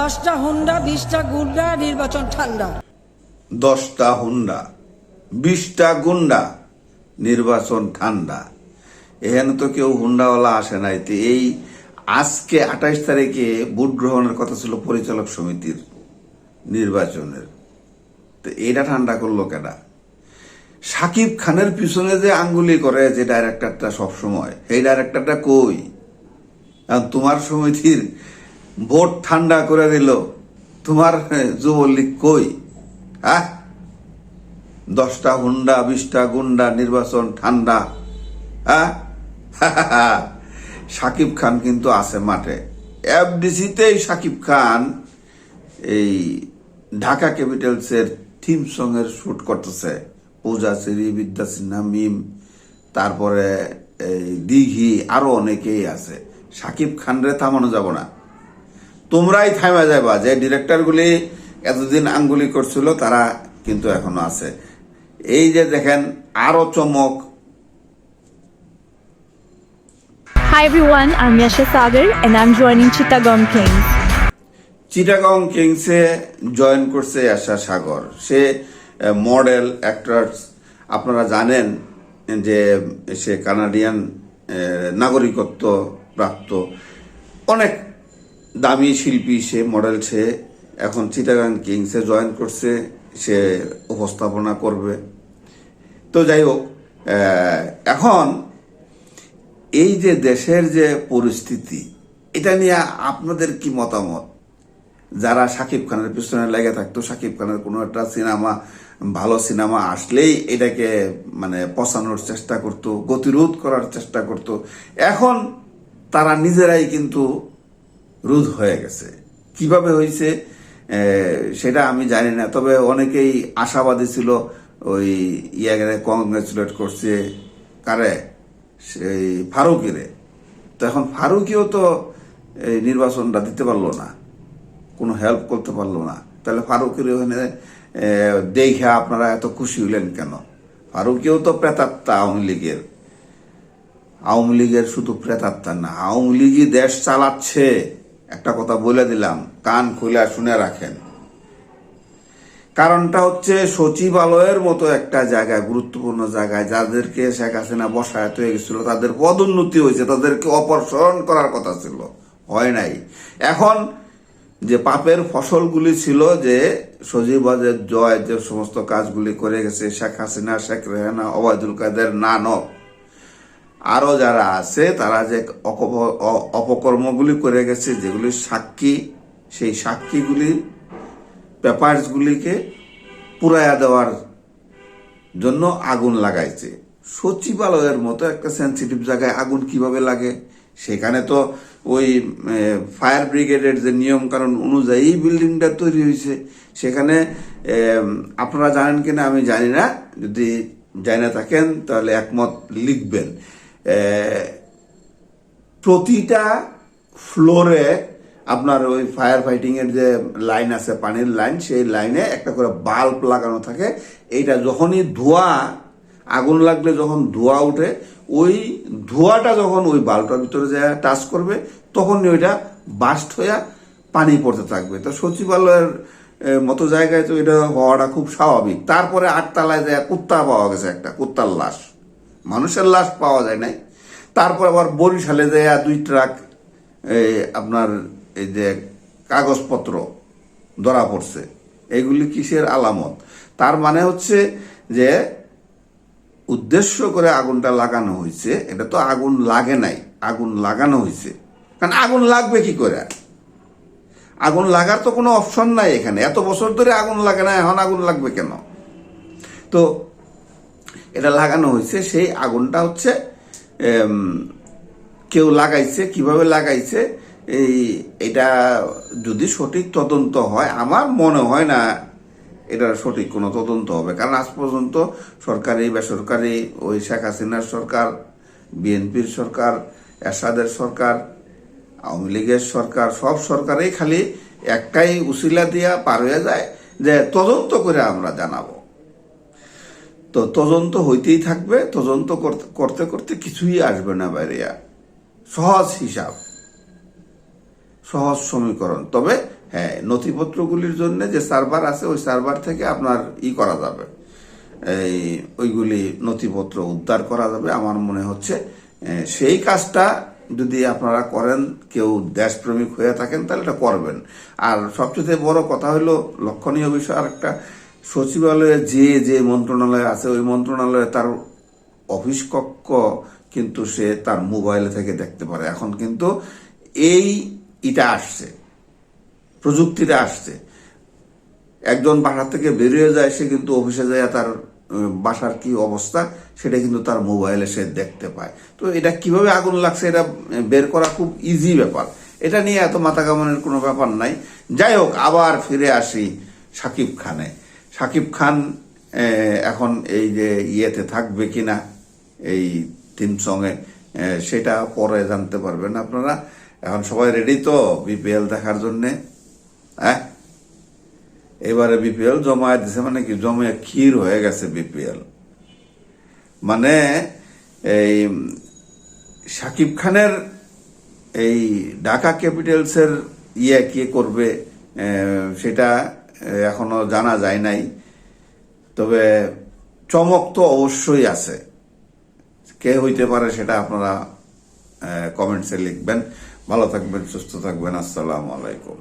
দশটা হুন্ডা, বিশটা গুন্ডা, নির্বাচন ঠান্ডা। দশটা হুন্ডা, বিশটা গুন্ডা, নির্বাচন ঠান্ডা। এখানে তো কেউ হুন্ডাওয়ালা আসে নাই। তো এই আজকে আঠাইশ তারিখে ভোট গ্রহণের কথা ছিল পরিচালক সমিতির নির্বাচনের। তো এটা ঠান্ডা করল কেনা? সাকিব খানের পিছনে যে আঙ্গুলি করে যে ডাইরেক্টরটা সবসময় এই ডাইরেক্টরটা কই? তোমার সমিতির ভোট ঠান্ডা করে দিল। তোমার যুবলীগ কই? হ্যাঁ দশটা হুন্ডা, বিশটা গুন্ডা, নির্বাচন ঠান্ডা। হ্যাঁ সাকিব খান কিন্তু আছে মাঠে। এফডিসিতেই সাকিব খান এই ঢাকা ক্যাপিটালসের থিম সঙ্গের শুট করতেছে। পূজা শ্রী, বিদ্যা সিনহা, মিম, তারপরে এই দিঘি, আরও অনেকেই আছে। সাকিব খানরে থামানো যাব না। তোমরাই থামা যাবা যে ডিরেক্টরগুলি এতদিন আঙ্গুলি করছিল তারা কিন্তু এখনও আছে। এই যে দেখেন আরও চমক। Hi everyone, I'm Yasha Sagar and I'm joining Chittagong Kings. Chittagong কিংসে join করছে আশা সাগর সে মডেল অ্যাক্টরস আপনারা জানেন যে সে কানাডিয়ান নাগরিকত্ব প্রাপ্ত অনেক দামি শিল্পী সে মডেল সে, এখন চিটাগাং কিংসে জয়েন করছে, সে উপস্থাপনা করবে। তো যাই হোক এখন এই যে দেশের যে পরিস্থিতি, এটা নিয়ে আপনাদের কি মতামত? যারা সাকিব খানের পিছনে লেগে থাকতো, সাকিব খানের কোনো একটা সিনেমা, ভালো সিনেমা আসলেই এটাকে মানে পচানোর চেষ্টা করত, গতিরোধ করার চেষ্টা করত। এখন তারা নিজেরাই কিন্তু রোধ হয়ে গেছে। কীভাবে হয়েছে সেটা আমি জানি না। তবে অনেকেই আশাবাদী ছিল, ওই ইয়াকে কংগ্রেচুলেট করছে কারে? সেই ফারুকিরে। তো এখন ফারুকিও তো এই নির্বাচনটা দিতে পারল না, কোনো হেল্প করতে পারল না। তাহলে ফারুকের ওখানে দেখে আপনারা এত খুশি হলেন কেন? ফারুকেও তো প্রেতাত্মা আওয়ামী লীগের। আওয়ামী লীগের শুধু প্রেতাত্মা না, আওয়ামী লীগই দেশ চালাচ্ছে। একটা কথা বলে দিলাম, কান খুলে শুনে রাখেন। কারণটা হচ্ছে সচিবালয়ের মতো একটা জায়গায় গুরুত্বপূর্ণ জায়গায় যাদেরকে শেখ হাসিনা বসায়ত হয়ে গেছিল, তাদের পদোন্নতি হয়েছে, তাদেরকে অপসারণ করার কথা ছিল, হয় নাই। এখন যে পাপের ফসলগুলি ছিল, যে সজীবাজের জয় যে সমস্ত কাজগুলি করে গেছে, শেখ হাসিনা, শেখ রেহানা, ওবায়দুল কাদের, নানক আরও যারা আছে, তারা যে অপকর্মগুলি করে গেছে, যেগুলি সাক্ষী, সেই সাক্ষীগুলির পেপারসগুলিকে পুরাইয়া দেওয়ার জন্য আগুন লাগাইছে। সচিবালয়ের মতো একটা সেন্সিটিভ জায়গায় আগুন কীভাবে লাগে? সেখানে তো ওই ফায়ার ব্রিগেডের যে নিয়ম কানুন অনুযায়ী বিল্ডিংটা তৈরি হয়েছে সেখানে আপনারা জানেন কিনা আমি জানি না। যদি জানা থাকেন, তাহলে একমত লিখবেন। প্রতিটা ফ্লোরে আপনার ওই ফায়ার ফাইটিং এর যে লাইন আছে, পানির লাইন সেই লাইনে একটা করে বাল্ব লাগানো থাকে। এইটা যখনই ধোঁয়া, আগুন লাগলে যখন ধোঁয়া উঠে, ওই ধোঁয়াটা যখন ওই বাল্বটার ভিতরে যায় টাচ করবে, তখনই ওইটা বাস্ট হইয়া পানি পড়তে থাকবে। তো সচিবালয়ের মতো জায়গায় তো এটা হওয়াটা খুব স্বাভাবিক। তারপরে আটতলায় যায় কুত্তা পাওয়া গেছে একটা, কুত্তার লাশ। মানুষের লাশ পাওয়া যায় নাই। তারপর আবার বরিশালে যায় দুই ট্রাক আপনার এই যে কাগজপত্র ধরা পড়ছে, এগুলি কিসের আলামত? তার মানে হচ্ছে যে উদ্দেশ্য করে আগুনটা লাগানো হয়েছে, এটা তো আগুন লাগে নাই, আগুন লাগানো হয়েছে। কারণ আগুন লাগবে কি করে? আগুন লাগার তো কোনো অপশন নাই এখানে। এত বছর ধরে আগুন লাগে না, এখন আগুন লাগবে কেন? তো এটা লাগানো হয়েছে, সেই আগুনটা হচ্ছে কেউ লাগাইছে, কীভাবে লাগাইছে, এই, এটা যদি সঠিক তদন্ত হয়, আমার মনে হয় না এটার সঠিক কোনো তদন্ত হবে। কারণ আজ পর্যন্ত সরকারি, বেসরকারি, ওই শেখ হাসিনার সরকার, বিএনপির সরকার, এরশাদের সরকার, আওয়ামী লীগের সরকার, সব সরকারেই খালি একটাই উসিলা দিয়া পার হয়ে যায় যে তদন্ত করে আমরা জানাব। তো তদন্ত হইতেই থাকবে, তদন্ত করতে করতে কিছুই আসবে না বাইরে। সহজ হিসাব। সহজ সমীকরণ। তবে হ্যাঁ নথিপত্রগুলির জন্য যে সার্ভার আছে, ওই সার্ভার থেকে আপনার ই করা যাবে। এই, ওইগুলি নথিপত্র উদ্ধার করা যাবে। আমার মনে হচ্ছে সেই কাজটা যদি আপনারা করেন, কেউ দেশপ্রেমিক হয়ে থাকেন, তাহলে এটা করবেন। আর সবচেয়ে বড় কথা হলো, লক্ষণীয় বিষয় আর একটা সচিবালয়ে যে যে মন্ত্রণালয় আছে, ওই মন্ত্রণালয়ে তার অফিস কক্ষ কিন্তু সে তার মোবাইলে থেকে দেখতে পারে। এখন কিন্তু এই ইটা আসছে, প্রযুক্তিটা আসছে। একজন বাসা থেকে বেরিয়ে যায়, সে কিন্তু অফিসে যায়, তার বাসার কি অবস্থা, সেটা কিন্তু তার মোবাইলে সে দেখতে পায়। তো এটা কীভাবে আগুন লাগছে, এটা বের করা খুব ইজি ব্যাপার। এটা নিয়ে এত মাথা কামানোর কোনো ব্যাপার নাই। যাই হোক, আবার ফিরে আসি সাকিব খানে। সাকিব খান এখন এই যে ইয়েতে থাকবে কিনা, এই থিম সঙ্গে সেটা পরে জানতে পারবেন আপনারা। এখন সবাই রেডি তো বিপিএল দেখার জন্যে? হ্যাঁ? এবারে বিপিএল জমায়ে দিছে মানে কি জমে ক্ষীর হয়ে গেছে বিপিএল মানে এই সাকিব খানের এই ঢাকা ক্যাপিটালসের ইয়ে কে করবে সেটা এখনও জানা যায় নাই। তবে চমক তো অবশ্যই আছে। কে হইতে পারে সেটা আপনারা কমেন্টসে লিখবেন। ভালো থাকবেন, সুস্থ থাকবেন। আসসালামু আলাইকুম।